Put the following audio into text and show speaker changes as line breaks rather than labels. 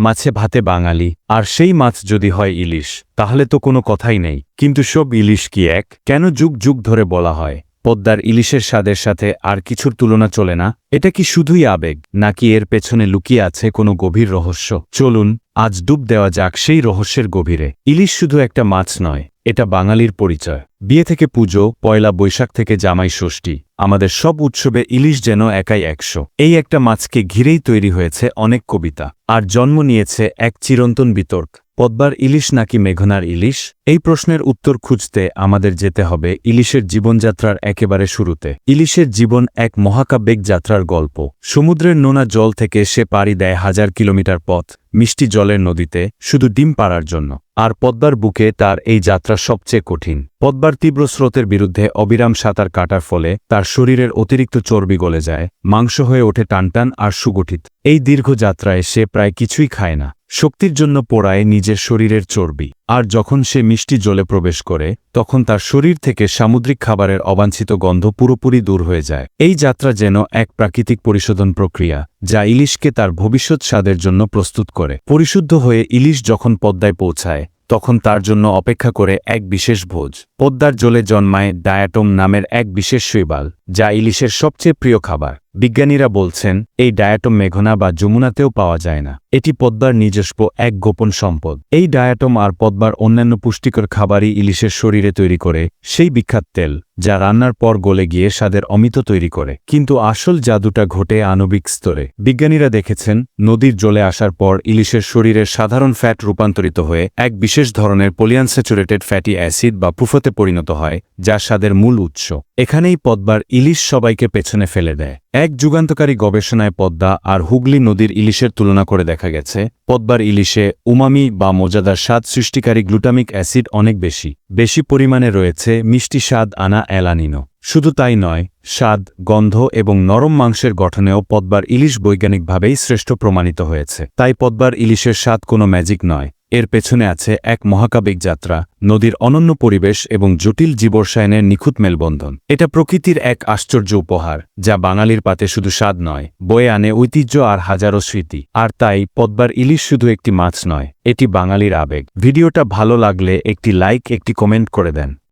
মাছে ভাতে বাঙালি, আর সেই মাছ যদি হয় ইলিশ, তাহলে তো কোনো কথাই নেই। কিন্তু সব ইলিশ কি এক? কেন যুগ যুগ ধরে বলা হয়? পদ্মার ইলিশের স্বাদের সাথে আর কিছুর তুলনা চলে না। এটা কি শুধুই আবেগ, নাকি এর পেছনে লুকিয়ে আছে কোনো গভীর রহস্য? চলুন, আজ ডুব দেওয়া যাক সেই রহস্যের গভীরে। ইলিশ শুধু একটা মাছ নয়, এটা বাঙালির পরিচয়। বিয়ে থেকে পুজো, পয়লা বৈশাখ থেকে জামাই ষষ্ঠী, আমাদের সব উৎসবে ইলিশ যেন একাই একশো। এই একটা মাছকে ঘিরেই তৈরি হয়েছে অনেক কবিতা, আর জন্ম নিয়েছে এক চিরন্তন বিতর্ক। পদ্মার ইলিশ নাকি মেঘনার ইলিশ? এই প্রশ্নের উত্তর খুঁজতে আমাদের যেতে হবে ইলিশের জীবনযাত্রার একেবারে শুরুতে। ইলিশের জীবন এক মহাকাব্যিক যাত্রার গল্প। সমুদ্রের নোনা জল থেকে সে পাড়ি দেয় হাজার কিলোমিটার পথ। মিষ্টি জলের নদীতে শুধু ডিম পাড়ার জন্য। আর পদ্মার বুকে তার এই যাত্রা সবচেয়ে কঠিন। পদ্মার তীব্র স্রোতের বিরুদ্ধে অবিরাম সাঁতার কাটার ফলে তার শরীরের অতিরিক্ত চর্বি গলে যায়, মাংস হয়ে ওঠে টানটান আর সুগঠিত। এই দীর্ঘ যাত্রায় সে প্রায় কিছুই খায় না। শক্তির জন্য পোড়ায় নিজের শরীরের চর্বি। আর যখন সে মিষ্টি জলে প্রবেশ করে, তখন তার শরীর থেকে সামুদ্রিক খাবারের অবাঞ্ছিত গন্ধ পুরোপুরি দূর হয়ে যায়। এই যাত্রা যেন এক প্রাকৃতিক পরিশোধন প্রক্রিয়া, যা ইলিশকে তার ভবিষ্যৎ স্বাদের জন্য প্রস্তুত করে। পরিশুদ্ধ হয়ে ইলিশ যখন পদ্মায় পৌঁছায়, তখন তার জন্য অপেক্ষা করে এক বিশেষ ভোজ। পদ্মার জলে জন্মায় ডায়াটম নামের এক বিশেষ শৈবাল। যা ইলিশের সবচেয়ে প্রিয় খাবার। বিজ্ঞানীরা বলছেন, এই ডায়াটম মেঘনা বা যমুনাতেও পাওয়া যায় না। এটি পদ্মার নিজস্ব এক গোপন সম্পদ। এই ডায়াটম আর পদ্মার অন্যান্য পুষ্টিকর খাবারই ইলিশের শরীরে তৈরি করে, সেই বিখ্যাত তেল, যা রান্নার পর গলে গিয়ে স্বাদের অমিত তৈরি করে। কিন্তু আসল জাদুটা ঘটে আণবিক স্তরে। বিজ্ঞানীরা দেখেছেন, নদীর জলে আসার পর ইলিশের শরীরের সাধারণ ফ্যাট রূপান্তরিত হয়ে এক বিশেষ ধরনের পলিয়ানস্যাচুরেটেড ফ্যাটি অ্যাসিড বা পুফতে পরিণত হয়, যা স্বাদের মূল উৎস। এখানেই পদ্মার ইলিশ সবাইকে পেছনে ফেলে দেয়। এক যুগান্তকারী গবেষণায় পদ্মা আর হুগলি নদীর ইলিশের তুলনা করে দেখা গেছে, পদ্মার ইলিশে উমামি বা মজাদার স্বাদ সৃষ্টিকারী গ্লুটামিক অ্যাসিড অনেক বেশি। বেশি পরিমাণে রয়েছে মিষ্টি স্বাদ আনা অ্যালানিনো। শুধু তাই নয়, স্বাদ, গন্ধ এবং নরম মাংসের গঠনেও পদ্মার ইলিশ বৈজ্ঞানিকভাবেই শ্রেষ্ঠ প্রমাণিত হয়েছে। তাই পদ্মার ইলিশের স্বাদ কোনো ম্যাজিক নয়। এর পেছনে আছে এক মহাকাব্যিক যাত্রা, নদীর অনন্য পরিবেশ এবং জটিল জীবরসায়নের নিখুঁত মেলবন্ধন। এটা প্রকৃতির এক আশ্চর্য উপহার, যা বাঙালির পাতে শুধু স্বাদ নয়, বয়ে আনে ঐতিহ্য আর হাজারো স্মৃতি। আর তাই, পদ্মার ইলিশ শুধু একটি মাছ নয়, এটি বাঙালির আবেগ। ভিডিওটা ভালো লাগলে একটি লাইক, একটি কমেন্ট করে দেন।